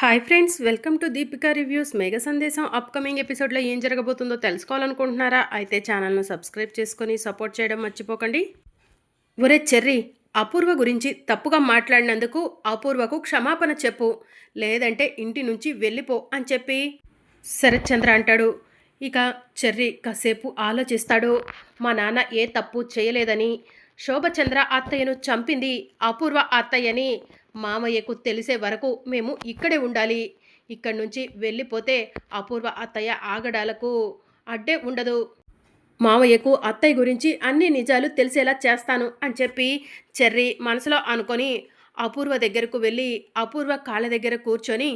Hi friends welcome to Deepika reviews Megha Sandesam upcoming ఎపిసోడ్లో ఏం జరగబోతుందో తెలుసుకోవాలనుకుంటున్నారా? అయితే ఛానల్ను సబ్స్క్రైబ్ చేసుకొని సపోర్ట్ చేయడం మర్చిపోకండి. ఒరే చెర్రీ అపూర్వ గురించి తప్పుగా మాట్లాడినందుకు అపూర్వకు క్షమాపణ చెప్పు. లేదంటే ఇంటి నుంచి వెళ్ళిపో అని చెప్పి. శరత్ చంద్ర అంటాడు. ఇక చెర్రీ కాసేపు ఆలోచిస్తాడు. మా నాన్న ఏ తప్పు చేయలేదని. శోభచంద్ర అత్తయ్యను చంపింది అపూర్వ అత్తయ్యని. మామయ్యకు తెలిసే వరకు మేము ఇక్కడే ఉండాలి. ఇక్కడి నుంచి వెళ్ళిపోతే అపూర్వ అత్తయ్య ఆగడాలకు అడ్డే ఉండదు. మామయ్యకు అత్తయ్య గురించి అన్ని నిజాలు తెలిసేలా చేస్తాను అని చెప్పి చెర్రీ మనసులో అనుకొని అపూర్వ దగ్గరకు వెళ్ళి అపూర్వ కాళ్ళ దగ్గర కూర్చొని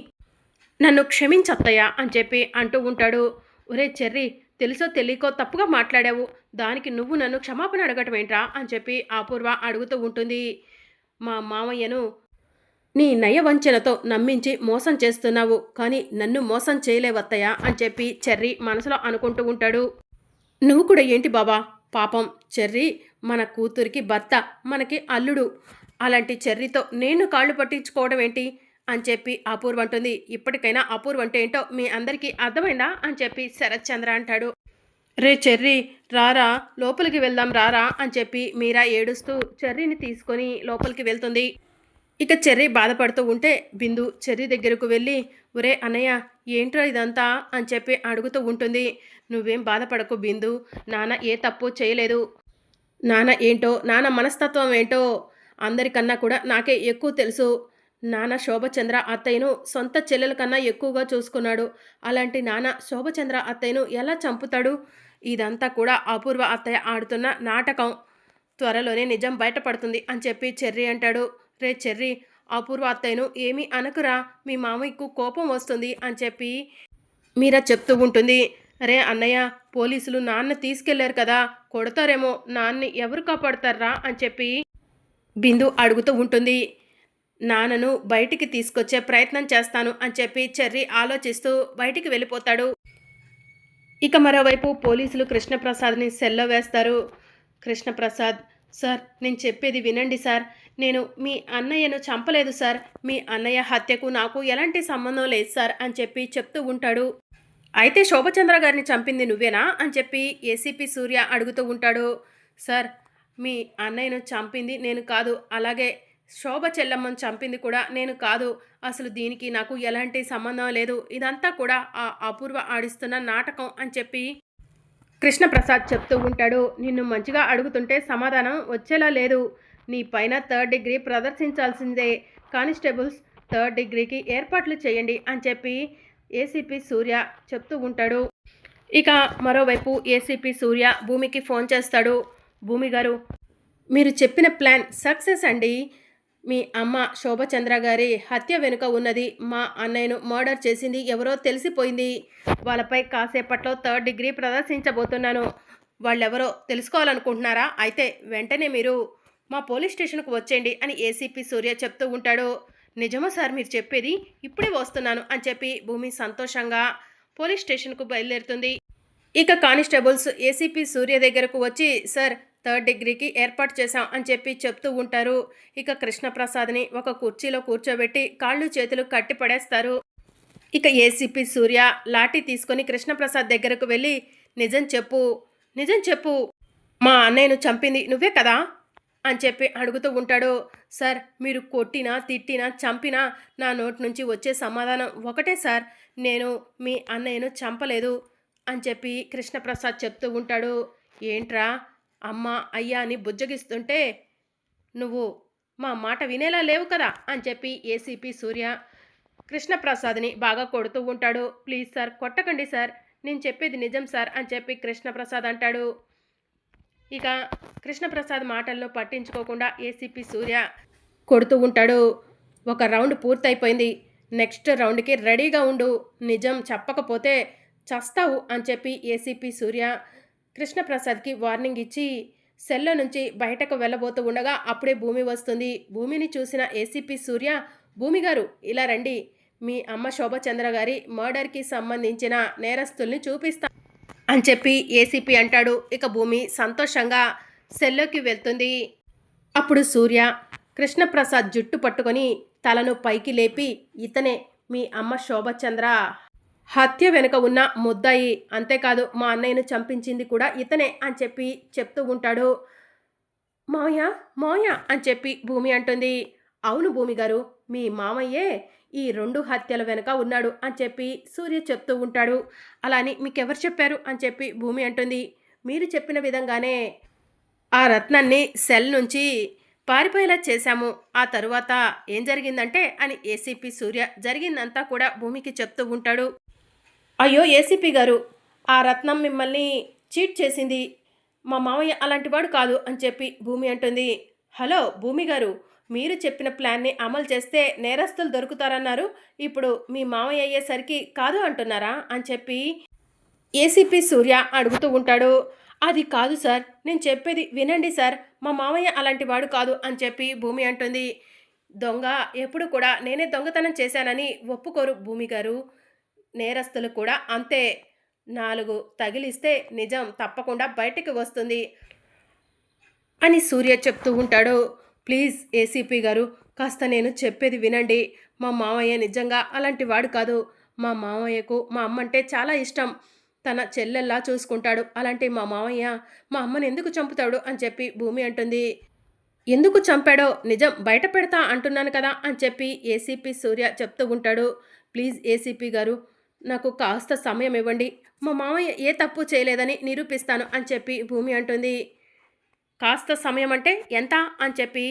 నన్ను క్షమించత్తయ్యా అని చెప్పి అంటూ ఉంటాడు. ఒరే చెర్రీ తెలుసో తెలియకో తప్పుగా మాట్లాడావు. దానికి నువ్వు నన్ను క్షమాపణ అడగటం ఏంట్రా అని చెప్పి అపూర్వ అడుగుతూ ఉంటుంది. మా మామయ్యను నీ నయవంచనతో నమ్మించి మోసం చేస్తున్నావు కానీ నన్ను మోసం చేయలేవత్తయ్యా అని చెప్పి చెర్రీ మనసులో అనుకుంటూ ఉంటాడు. నువ్వు కూడా ఏంటి బాబా? పాపం చెర్రీ మన కూతురికి భర్త మనకి అల్లుడు. అలాంటి చెర్రీతో నేను కాళ్ళు పట్టించుకోవడం ఏంటి? అని చెప్పి అపూర్వ అంటుంది. ఇప్పటికైనా అపూర్వ అంటే ఏంటో మీ అందరికీ అర్థమైందా? అని చెప్పి శరత్ చంద్ర అంటాడు. రే చెర్రీ రారా లోపలికి వెళ్దాం రారా అని చెప్పి మీరా ఏడుస్తూ చెర్రీని తీసుకొని లోపలికి వెళ్తుంది. ఇక చెర్రీ బాధపడుతూ ఉంటే బిందు చెర్రీ దగ్గరకు వెళ్ళి ఒరే అన్నయ్య ఏంట్రా ఇదంతా? అని చెప్పి అడుగుతూ ఉంటుంది. నువ్వేం బాధపడకు బిందు నాన్న ఏ తప్పు చేయలేదు. నాన్న ఏంటో నాన్న మనస్తత్వం ఏంటో అందరికన్నా కూడా నాకే ఎక్కువ తెలుసు. నాన్న శోభచంద్ర అత్తయ్యను సొంత చెల్లెల కన్నా ఎక్కువగా చూసుకున్నాడు. అలాంటి నాన్న శోభచంద్ర అత్తయ్యను ఎలా చంపుతాడు? ఇదంతా కూడా అపూర్వ అత్తయ్య ఆడుతున్న నాటకం. త్వరలోనే నిజం బయటపడుతుంది అని చెప్పి చెర్రీ అంటాడు. రే చెర్రీ అపూర్వ అత్తయ్యను ఏమీ అనకురా మీ మామయ్యకు కోపం వస్తుంది అని చెప్పి మీరా చెప్తూ ఉంటుంది. రే అన్నయ్య పోలీసులు నాన్న తీసుకెళ్ళారు కదా కొడతారేమో నాన్నని ఎవరు కాపాడతారా అని చెప్పి బిందు అడుగుతూ ఉంటుంది. నాన్నను బయటికి తీసుకొచ్చే ప్రయత్నం చేస్తాను అని చెప్పి చెర్రీ ఆలోచిస్తూ బయటికి వెళ్ళిపోతాడు. ఇక మరోవైపు పోలీసులు కృష్ణప్రసాద్ని సెల్లో వేస్తారు. కృష్ణప్రసాద్ సార్ నేను చెప్పేది వినండి సార్. నేను మీ అన్నయ్యను చంపలేదు సార్. మీ అన్నయ్య హత్యకు నాకు ఎలాంటి సంబంధం లేదు సార్ అని చెప్పి చెప్తూ ఉంటాడు. అయితే శోభచంద్ర గారిని చంపింది నువ్వేనా అని చెప్పి ఏసీపీ సూర్య అడుగుతూ ఉంటాడు. సార్ మీ అన్నయ్యను చంపింది నేను కాదు. అలాగే శోభ చెల్లమ్మను చంపింది కూడా నేను కాదు. అసలు దీనికి నాకు ఎలాంటి సంబంధం లేదు. ఇదంతా కూడా ఆ అపూర్వ ఆడిస్తున్న నాటకం అని చెప్పి కృష్ణప్రసాద్ చెప్తూ ఉంటాడు. నిన్ను మంచిగా అడుగుతుంటే సమాధానం వచ్చేలా లేదు. నీ పైన థర్డ్ డిగ్రీ ప్రదర్శించాల్సిందే. కానిస్టేబుల్స్ థర్డ్ డిగ్రీకి ఏర్పాట్లు చేయండి అని చెప్పి ఏసీపీ సూర్య చెప్తూ ఉంటాడు. ఇక మరోవైపు ఏసీపీ సూర్య భూమికి ఫోన్ చేస్తాడు. భూమి గారు మీరు చెప్పిన ప్లాన్ సక్సెస్ అండి. మీ అమ్మ శోభచంద్ర గారి హత్య వెనుక ఉన్నది. మా అన్నయ్యను మర్డర్ చేసింది ఎవరో తెలిసిపోయింది. వాళ్ళపై కాసేపట్లో థర్డ్ డిగ్రీ ప్రదర్శించబోతున్నాను. వాళ్ళెవరో తెలుసుకోవాలనుకుంటున్నారా? అయితే వెంటనే మీరు మా పోలీస్ స్టేషన్కు వచ్చేయండి అని ఏసీపీ సూర్య చెప్తూ ఉంటాడు. నిజమా సార్ మీరు చెప్పేది? ఇప్పుడే వస్తున్నాను అని చెప్పి భూమి సంతోషంగా పోలీస్ స్టేషన్కు బయలుదేరుతుంది. ఇక కానిస్టేబుల్స్ ఏసీపీ సూర్య దగ్గరకు వచ్చి సార్ థర్డ్ డిగ్రీకి ఏర్పాటు చేశాం అని చెప్పి చెప్తూ ఉంటారు. ఇక కృష్ణప్రసాద్ని ఒక కుర్చీలో కూర్చోబెట్టి కాళ్ళు చేతులు కట్టి పడేస్తారు. ఇక ఏసీపీ సూర్య లాఠీ తీసుకొని కృష్ణప్రసాద్ దగ్గరకు వెళ్ళి నిజం చెప్పు నిజం చెప్పు. మా అన్నయ్యను చంపింది నువ్వే కదా? అని చెప్పి అడుగుతూ ఉంటాడు. సార్ మీరు కొట్టినా తిట్టినా చంపినా నా నోటి నుంచి వచ్చే సమాధానం ఒకటే సార్. నేను మీ అన్నయ్యను చంపలేదు అని చెప్పి కృష్ణప్రసాద్ చెప్తూ ఉంటాడు. ఏంట్రా? అమ్మ అయ్యా అని బుజ్జగిస్తుంటే నువ్వు మా మాట వినేలా లేవు కదా అని చెప్పి ఏసీపీ సూర్య కృష్ణప్రసాద్ని బాగా కొడుతూ ఉంటాడు. ప్లీజ్ సార్ కొట్టకండి సార్. నేను చెప్పేది నిజం సార్ అని చెప్పి కృష్ణప్రసాద్ అంటాడు. ఇక కృష్ణప్రసాద్ మాటల్లో పట్టించుకోకుండా ఏసీపీ సూర్య కొడుతూ ఉంటాడు. ఒక రౌండ్ పూర్తయిపోయింది. నెక్స్ట్ రౌండ్కి రెడీగా ఉండు. నిజం చెప్పకపోతే చస్తావు అని చెప్పి ఏసీపీ సూర్య కృష్ణప్రసాద్కి వార్నింగ్ ఇచ్చి సెల్లో నుంచి బయటకు వెళ్ళబోతూ ఉండగా అప్పుడే భూమి వస్తుంది. భూమిని చూసిన ఏసీపీ సూర్య భూమి గారు ఇలా రండి. మీ అమ్మ శోభచంద్ర గారి మర్డర్కి సంబంధించిన నేరస్తుల్ని చూపిస్తా అని చెప్పి ఏసీపీ అంటాడు. ఇక భూమి సంతోషంగా సెల్లోకి వెళ్తుంది. అప్పుడు సూర్య కృష్ణప్రసాద్ జుట్టు పట్టుకొని తలను పైకి లేపి ఇతనే మీ అమ్మ శోభచంద్ర. హత్య వెనుక ఉన్న ముద్దాయి. అంతేకాదు మా అన్నయ్యను చంపించింది కూడా ఇతనే అని చెప్పి చెప్తూ ఉంటాడు. మావయ్య మావయ్య అని చెప్పి భూమి అంటుంది. అవును భూమి గారు మీ మామయ్యే ఈ రెండు హత్యల వెనుక ఉన్నాడు అని చెప్పి సూర్య చెప్తూ ఉంటాడు. అలా అని మీకెవరు చెప్పారు అని చెప్పి భూమి అంటుంది. మీరు చెప్పిన విధంగానే ఆ రత్నాన్ని సెల్ నుంచి పారిపోయేలా చేశాము. ఆ తరువాత ఏం జరిగిందంటే అని ఏసీపీ సూర్య జరిగిందంతా కూడా భూమికి చెప్తూ ఉంటాడు. అయ్యో ఏసీపీ గారు ఆ రత్నం మిమ్మల్ని చీట్ చేసింది. మా మామయ్య అలాంటివాడు కాదు అని చెప్పి భూమి అంటుంది. హలో భూమి గారు మీరు చెప్పిన ప్లాన్ని అమలు చేస్తే నేరస్తులు దొరుకుతారన్నారు. ఇప్పుడు మీ మామయ్య అయ్యేసరికి కాదు అంటున్నారా అని చెప్పి ఏసీపీ సూర్య అడుగుతూ ఉంటాడు. అది కాదు సార్ నేను చెప్పేది వినండి సార్ మా మామయ్య అలాంటి వాడు కాదు అని చెప్పి భూమి అంటుంది. దొంగ ఎప్పుడు కూడా నేనే దొంగతనం చేశానని ఒప్పుకోరు భూమి గారు. నేరస్తులు కూడా అంతే. నాలుగు తగిలిస్తే నిజం తప్పకుండా బయటికి వస్తుంది అని సూర్య చెప్తూ ఉంటాడు. ప్లీజ్ ఏసీపీ గారు కాస్త నేను చెప్పేది వినండి. మా మామయ్య నిజంగా అలాంటి వాడు కాదు. మా మామయ్యకు మా అమ్మ అంటే చాలా ఇష్టం. తన చెల్లెల్లా చూసుకుంటాడు. అలాంటి మా మామయ్య మా అమ్మని ఎందుకు చంపుతాడు అని చెప్పి భూమి అంటుంది. ఎందుకు చంపాడో నిజం బయట పెడతా అంటున్నాను కదా అని చెప్పి ఏసీపీ సూర్య చెప్తూ ఉంటాడు. ప్లీజ్ ఏసీపీ గారు నాకు కాస్త సమయం ఇవ్వండి. మా మామయ్య ఏ తప్పు చేయలేదని నిరూపిస్తాను అని చెప్పి భూమి అంటుంది. కాస్త సమయం అంటే ఎంత అని చెప్పి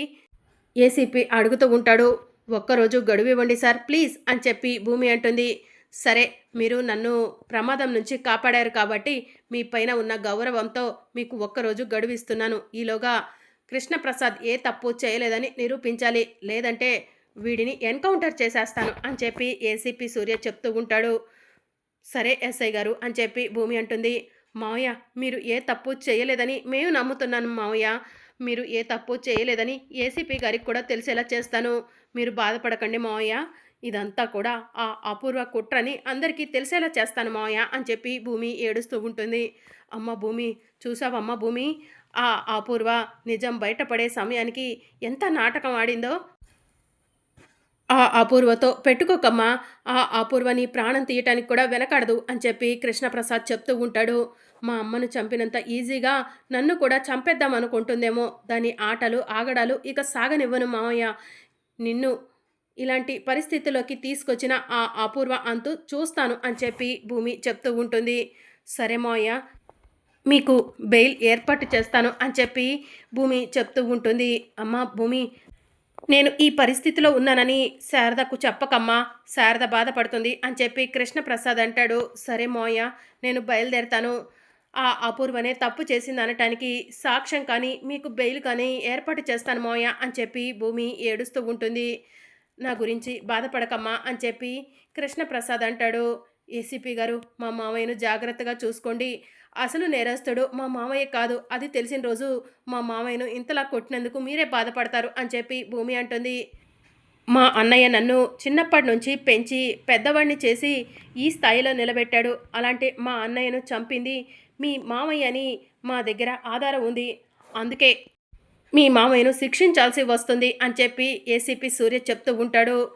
ఏసీపీ అడుగుతూ ఉంటాడు. ఒక్కరోజు గడువు ఇవ్వండి సార్ ప్లీజ్ అని చెప్పి భూమి అంటుంది. సరే మీరు నన్ను ప్రమాదం నుంచి కాపాడారు కాబట్టి మీ పైన ఉన్న గౌరవంతో మీకు ఒక్కరోజు గడువు ఇస్తున్నాను. ఈలోగా కృష్ణప్రసాద్ ఏ తప్పు చేయలేదని నిరూపించాలి. లేదంటే వీడిని ఎన్కౌంటర్ చేసేస్తాను అని చెప్పి ఏసీపీ సూర్య చెప్తూ ఉంటాడు. సరే ఎస్ఐ గారు అని చెప్పి భూమి అంటుంది. మావయ్య మీరు ఏ తప్పు చేయలేదని మేము నమ్ముతున్నాను మావయ్య. మీరు ఏ తప్పు చేయలేదని ఏసీపీ గారికి కూడా తెలిసేలా చేస్తాను. మీరు బాధపడకండి మావయ్య. ఇదంతా కూడా ఆ అపూర్వ కుట్రని అందరికీ తెలిసేలా చేస్తాను మావయ్య అని చెప్పి భూమి ఏడుస్తూ ఉంటుంది. అమ్మ భూమి చూసావమ్మ భూమి? ఆ అపూర్వ నిజం బయటపడే సమయానికి ఎంత నాటకం ఆడిందో ఆ అపూర్వతో పెట్టుకోకమ్మా ఆ అపూర్వని ప్రాణం తీయటానికి కూడా వెనకాడదు అని చెప్పి కృష్ణప్రసాద్ చెప్తూ ఉంటాడు. మా అమ్మను చంపినంత ఈజీగా నన్ను కూడా చంపేద్దాం అనుకుంటుందేమో. దాని ఆటలు ఆగడాలు ఇక సాగనివ్వను మావయ్య. నిన్ను ఇలాంటి పరిస్థితిలోకి తీసుకొచ్చిన ఆ అపూర్వ అంతు చూస్తాను అని చెప్పి భూమి చెప్తూ ఉంటుంది. సరే మావయ్య మీకు బెయిల్ ఏర్పాటు చేస్తాను అని చెప్పి భూమి చెప్తూ ఉంటుంది. అమ్మ భూమి నేను ఈ పరిస్థితిలో ఉన్నానని శారదకు చెప్పకమ్మా శారద బాధపడుతుంది అని చెప్పి కృష్ణప్రసాద్ అంటాడు. సరే మోయ నేను బయలుదేరతాను. ఆ అపూర్వనే తప్పు చేసింది అనటానికి సాక్ష్యం కానీ మీకు బెయిల్ కానీ ఏర్పాటు చేస్తాను మోయ అని చెప్పి భూమి ఏడుస్తూ ఉంటుంది. నా గురించి బాధపడకమ్మా అని చెప్పి కృష్ణప్రసాద్ అంటాడు. ఏసీపీ గారు మా మామయ్యను జాగ్రత్తగా చూసుకోండి. అసలు నేరస్తుడు మా మామయ్య కాదు. అది తెలిసిన రోజు మా మామయ్యను ఇంతలా కొట్టినందుకు మీరే బాధపడతారు అని చెప్పి భూమి అంటుంది. మా అన్నయ్య నన్ను చిన్నప్పటి నుంచి పెంచి పెద్దవాడిని చేసి ఈ స్థాయిలో నిలబెట్టాడు. అలాంటి మా అన్నయ్యను చంపింది మీ మామయ్య అని మా దగ్గర ఆధారం ఉంది. అందుకే మీ మామయ్యను శిక్షించాల్సి వస్తుంది అని చెప్పి ఏసీపీ సూర్య చెప్తూ ఉంటాడు.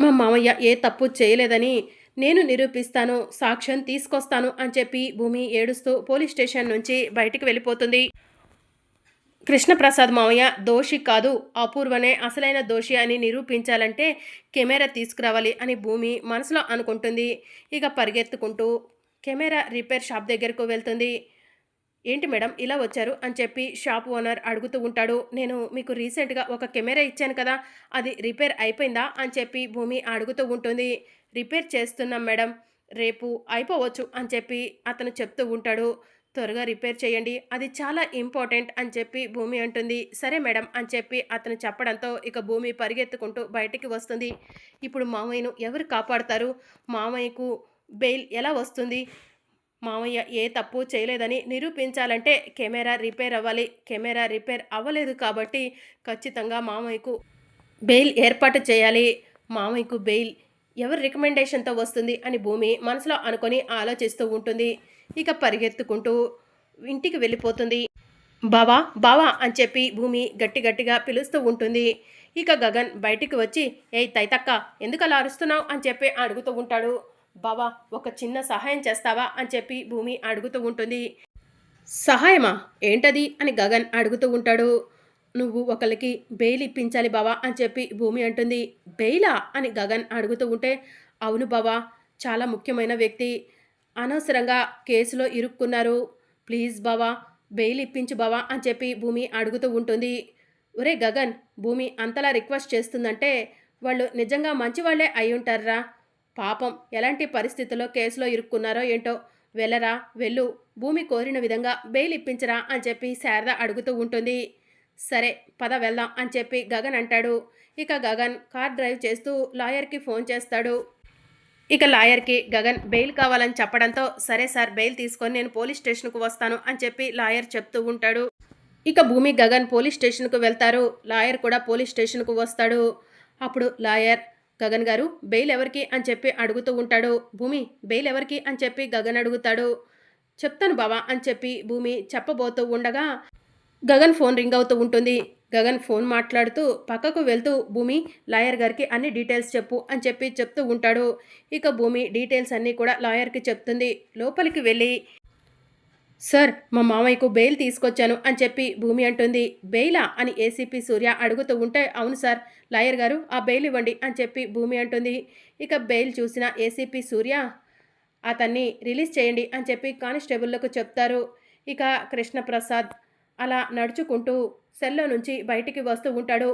మా మామయ్య ఏ తప్పు చేయలేదని నేను నిరూపిస్తాను సాక్ష్యం తీసుకొస్తాను అని చెప్పి భూమి ఏడుస్తూ పోలీస్ స్టేషన్ నుంచి బయటికి వెళ్ళిపోతుంది. కృష్ణప్రసాద్ మామయ్య దోషి కాదు అపూర్వనే అసలైన దోషి అని నిరూపించాలంటే కెమెరా తీసుకురావాలి అని భూమి మనసులో అనుకుంటుంది. ఇక పరిగెత్తుకుంటూ కెమెరా రిపేర్ షాప్ దగ్గరకు వెళ్తుంది. ఏంటి మేడం ఇలా వచ్చారు అని చెప్పి షాప్ ఓనర్ అడుగుతూ ఉంటాడు. నేను మీకు రీసెంట్గా ఒక కెమెరా ఇచ్చాను కదా అది రిపేర్ అయిపోయిందా అని చెప్పి భూమి అడుగుతూ ఉంటుంది. రిపేర్ చేస్తున్నాం మేడం రేపు అయిపోవచ్చు అని చెప్పి అతను చెప్తూ ఉంటాడు. త్వరగా రిపేర్ చేయండి. అది చాలా ఇంపార్టెంట్ అని చెప్పి భూమి అంటుంది. సరే మేడం అని చెప్పి అతను చెప్పడంతో ఇక భూమి పరిగెత్తుకుంటూ బయటికి వస్తుంది. ఇప్పుడు మామయ్యను ఎవరు కాపాడతారు? మామయ్యకు బెయిల్ ఎలా వస్తుంది? మామయ్య ఏ తప్పు చేయలేదని నిరూపించాలంటే కెమెరా రిపేర్ అవ్వాలి. కెమెరా రిపేర్ అవ్వలేదు కాబట్టి ఖచ్చితంగా మామయ్యకు బెయిల్ ఏర్పాటు చేయాలి. మామయ్యకు బెయిల్ ఎవరి రికమెండేషన్తో వస్తుంది అని భూమి మనసులో అనుకొని ఆలోచిస్తూ ఉంటుంది. ఇక పరిగెత్తుకుంటూ ఇంటికి వెళ్ళిపోతుంది. బావా బావా అని చెప్పి భూమి గట్టి గట్టిగా పిలుస్తూ ఉంటుంది. ఇక గగన్ బయటికి వచ్చి ఏయ్ తైతక్క ఎందుకు అలా అరుస్తున్నావు? అని చెప్పి అడుగుతూ ఉంటాడు. బావా ఒక చిన్న సహాయం చేస్తావా? అని చెప్పి భూమి అడుగుతూ ఉంటుంది. సహాయమా? ఏంటది? అని గగన్ అడుగుతూ ఉంటాడు. నువ్వు ఒకరికి బెయిల్ ఇప్పించాలి బావా అని చెప్పి భూమి అంటుంది. బెయిలా? అని గగన్ అడుగుతూ ఉంటే అవును బావా చాలా ముఖ్యమైన వ్యక్తి. అనవసరంగా కేసులో ఇరుక్కున్నారు. ప్లీజ్ బావా బెయిల్ ఇప్పించు బావా అని చెప్పి భూమి అడుగుతూ ఉంటుంది. ఒరే గగన్ భూమి అంతలా రిక్వెస్ట్ చేస్తుందంటే వాళ్ళు నిజంగా మంచివాళ్ళే అయి ఉంటారా పాపం ఎలాంటి పరిస్థితుల్లో కేసులో ఇరుక్కున్నారో ఏంటో వెళ్ళరా వెళ్ళు. భూమి కోరిన విధంగా బెయిల్ ఇప్పించరా అని చెప్పి శారద అడుగుతూ ఉంటుంది. సరే పద వెళ్దాం అని చెప్పి గగన్ అంటాడు. ఇక గగన్ కార్ డ్రైవ్ చేస్తూ లాయర్కి ఫోన్ చేస్తాడు. ఇక లాయర్కి గగన్ బెయిల్ కావాలని చెప్పడంతో సరే సార్ బెయిల్ తీసుకొని నేను పోలీస్ స్టేషన్కు వస్తాను అని చెప్పి లాయర్ చెప్తూ ఉంటాడు. ఇక భూమి గగన్ పోలీస్ స్టేషన్కు వెళ్తారు. లాయర్ కూడా పోలీస్ స్టేషన్కు వస్తాడు. అప్పుడు లాయర్ గగన్ గారు బెయిల్ ఎవరికి? అని చెప్పి అడుగుతూ ఉంటాడు. భూమి బెయిల్ ఎవరికి? అని చెప్పి గగన్ అడుగుతాడు. చెప్తాను బావా అని చెప్పి భూమి చెప్పబోతూ ఉండగా గగన్ ఫోన్ రింగ్ అవుతూ ఉంటుంది. గగన్ ఫోన్ మాట్లాడుతూ పక్కకు వెళ్తూ భూమి లాయర్ గారికి అన్ని డీటెయిల్స్ చెప్పు అని చెప్పి చెప్తూ ఉంటాడు. ఇక భూమి డీటెయిల్స్ అన్నీ కూడా లాయర్కి చెప్తుంది. లోపలికి వెళ్ళి సార్ మా మామయ్యకు బెయిల్ తీసుకొచ్చాను అని చెప్పి భూమి అంటుంది. బెయిలా? అని ఏసీపీ సూర్య అడుగుతూ ఉంటే అవును సార్ లాయర్ గారు ఆ బెయిల్ ఇవ్వండి అని చెప్పి భూమి అంటుంది. ఇక బెయిల్ చూసిన ఏసీపీ సూర్య అతన్ని రిలీజ్ చేయండి అని చెప్పి కానిస్టేబుల్లకు చెప్తారు. ఇక కృష్ణప్రసాద్ అలా నడుచుకుంటూ సెల్లో నుంచి బయటికి వస్తూ ఉంటాడు.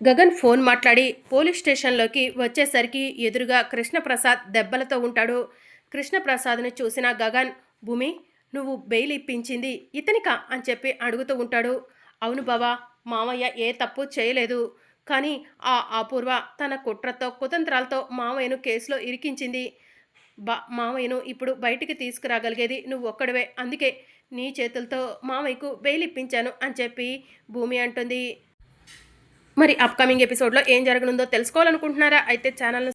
గగన్ ఫోన్ మాట్లాడి పోలీస్ స్టేషన్లోకి వచ్చేసరికి ఎదురుగా కృష్ణప్రసాద్ దెబ్బలతో ఉంటాడు. కృష్ణప్రసాద్ను చూసిన గగన్ భూమి నువ్వు బెయిల్ ఇప్పించింది ఇతనికా? అని చెప్పి అడుగుతూ ఉంటాడు. అవును బావా మామయ్య ఏ తప్పు చేయలేదు. కానీ ఆ అపూర్వ తన కుట్రతో కుతంత్రాలతో మామయ్యను కేసులో ఇరికించింది. బా మామయ్యను ఇప్పుడు బయటికి తీసుకురాగలిగేది నువ్వు ఒక్కడివే అందుకే నీ చేతులతో మామయ్యకు బెయిల్ ఇప్పించాను అని చెప్పి భూమి అంటుంది. మరి అప్కమింగ్ ఎపిసోడ్లో ఏం జరగనుందో తెలుసుకోవాలనుకుంటున్నారా? అయితే ఛానల్ను